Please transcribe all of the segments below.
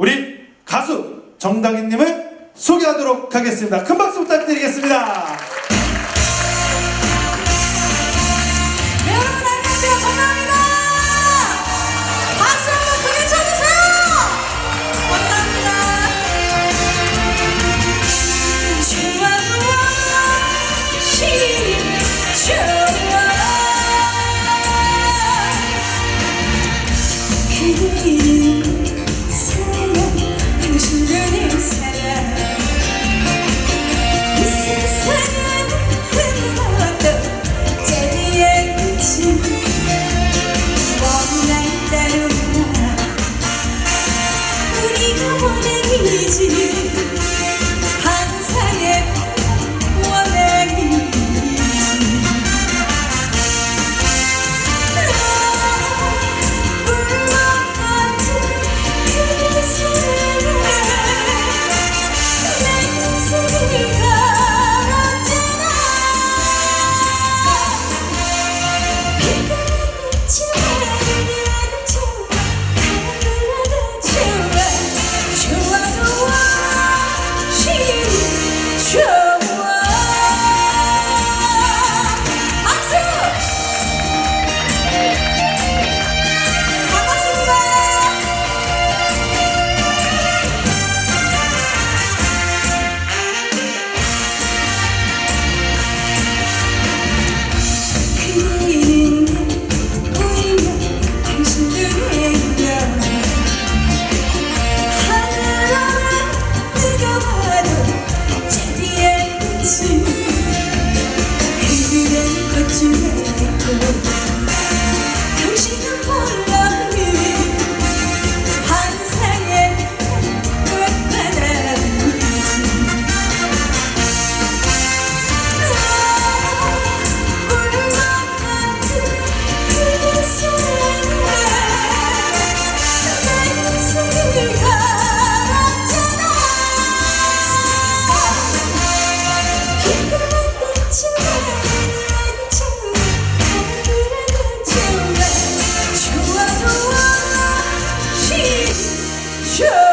우리 가수 정다기님을 소개하도록 하겠습니다. 큰 박수 부탁드리겠습니다. 원 시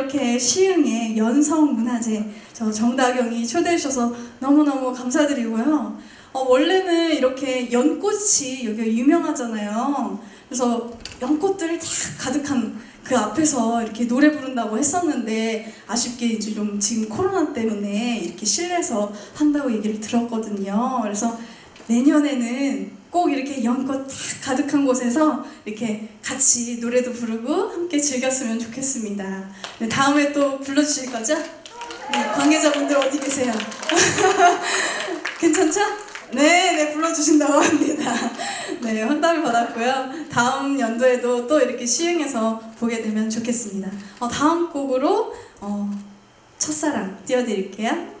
이렇게 시흥의 연성문화제 저 정다경이 초대해 주셔서 너무너무 감사드리고요. 어, 원래는 이렇게 연꽃이 여기가 유명하잖아요. 그래서 연꽃들 다 가득한 그 앞에서 이렇게 노래 부른다고 했었는데 아쉽게 이제 좀 지금 코로나 때문에 이렇게 실내에서 한다고 얘기를 들었거든요. 그래서 내년에는 꼭 이렇게 연꽃 다 가득한 곳에서 이렇게 같이 노래도 부르고 함께 즐겼으면 좋겠습니다. 네, 다음에 또 불러주실 거죠? 네, 관계자분들 어디 계세요? 괜찮죠? 네, 네, 불러주신다고 합니다. 네, 환담을 받았고요. 다음 연도에도 또 이렇게 시흥에서 보게 되면 좋겠습니다. 어, 다음 곡으로 어, 첫사랑 띄워드릴게요.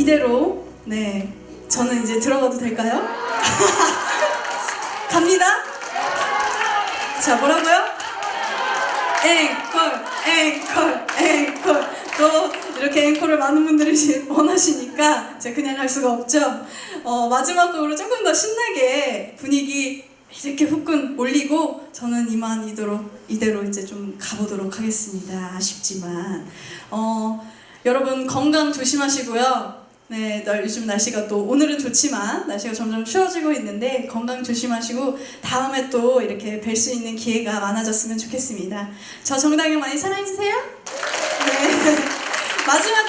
이대로 네 저는 이제 들어가도 될까요? 갑니다. 자 뭐라고요? 앵콜, 앵콜, 앵콜. 또 이렇게 앵콜을 많은 분들이 원하시니까 제가 그냥 할 수가 없죠. 어, 마지막 곡으로 조금 더 신나게 분위기 이렇게 후끈 올리고 저는 이만 이대로 이대로 이제 좀 가보도록 하겠습니다. 아쉽지만 어, 여러분 건강 조심하시고요. 네, 날- 요즘 날씨가 또 오늘은 좋지만 날씨가 점점 추워지고 있는데 건강 조심하시고 다음에 또 이렇게 뵐 수 있는 기회가 많아졌으면 좋겠습니다. 저 정다경 많이 사랑해주세요. 네. 마지막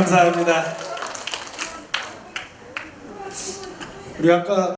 감사합니다. 우리 아까